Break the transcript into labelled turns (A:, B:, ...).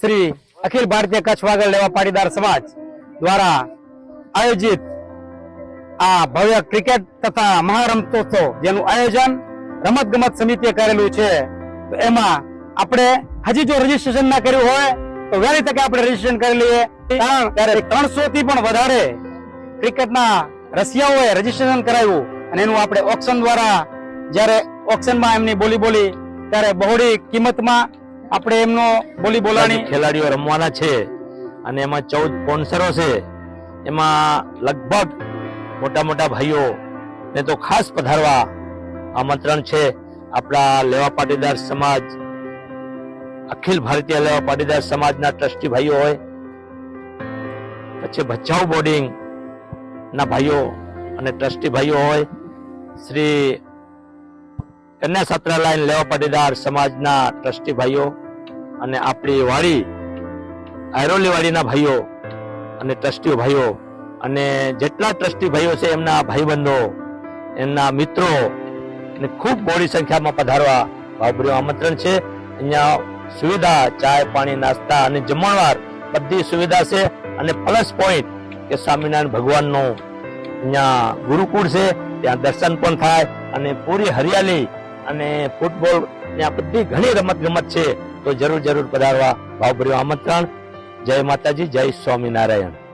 A: શ્રી અખિલ ભારતીય કચ્છ વાગડ લેવા પાટીદાર સમાજ દ્વારા આયોજિત આ ભવ્ય ક્રિકેટ તથા મહારમતોત્સવ જેનું આયોજન રમત ગમત સમિતિએ કરેલું છે. તો એમાં આપણે હજી જો રજીસ્ટ્રેશન ના કર્યું હોય, તો વહેલી તકે આપણે રજીસ્ટ્રેશન કરી લઈએ. કારણ ત્યારે ત્રણસો થી પણ વધારે ક્રિકેટના રશિયાઓએ રજીસ્ટ્રેશન કરાવ્યું અને એનું આપણે ઓક્શન દ્વારા જ્યારે ઓક્શનમાં એમની બોલી બોલી ત્યારે બહોળી કિંમતમાં આપણે એમનો બોલી બોલાણી
B: ખેલાડીઓ રમવાના છે અને એમાં ચૌદ સ્પોન્સરો છે. એમાં લગભગ મોટા મોટા ભાઈઓ ને તો ખાસ પધારવા આમંત્રણ છે. આપણા લેવા પાટીદાર સમાજ, અખિલ ભારતીય લેવા પાટીદાર સમાજના ટ્રસ્ટી ભાઈઓ હોય, પછી ભચાઉ બોર્ડિંગ ના ભાઈઓ અને ટ્રસ્ટી ભાઈઓ હોય, શ્રી કન્યા છાત્રાલય લેવા પાટીદાર સમાજના ટ્રસ્ટી ભાઈઓ અને આપણી વાડી આયરોલી વાડીના ભાઈઓ અને ટ્રસ્ટીઓ ભાઈઓ અને જેટલા ટ્રસ્ટી ભાઈઓ છે એમના ભાઈબંધો, એમના મિત્રો ને ખૂબ મોડી સંખ્યામાં પધારવા ભાવભર્યું આમંત્રણ છે. અહીંયા સુવિધા, ચાય, પાણી, નાસ્તા અને જમણવાર બધી સુવિધા છે અને પ્લસ પોઈન્ટ કે સ્વામિનારાયણ ભગવાનનું અહીંયા ગુરુકુળ છે. ત્યાં દર્શન પણ થાય અને પૂરી હરિયાળી અને ફૂટબોલ, ત્યાં બધી ઘણી રમત ગમત છે. તો જરૂર જરૂર પધારવા ભાવભર્યું આમંત્રણ. જય માતાજી જય સ્વામિનારાયણ.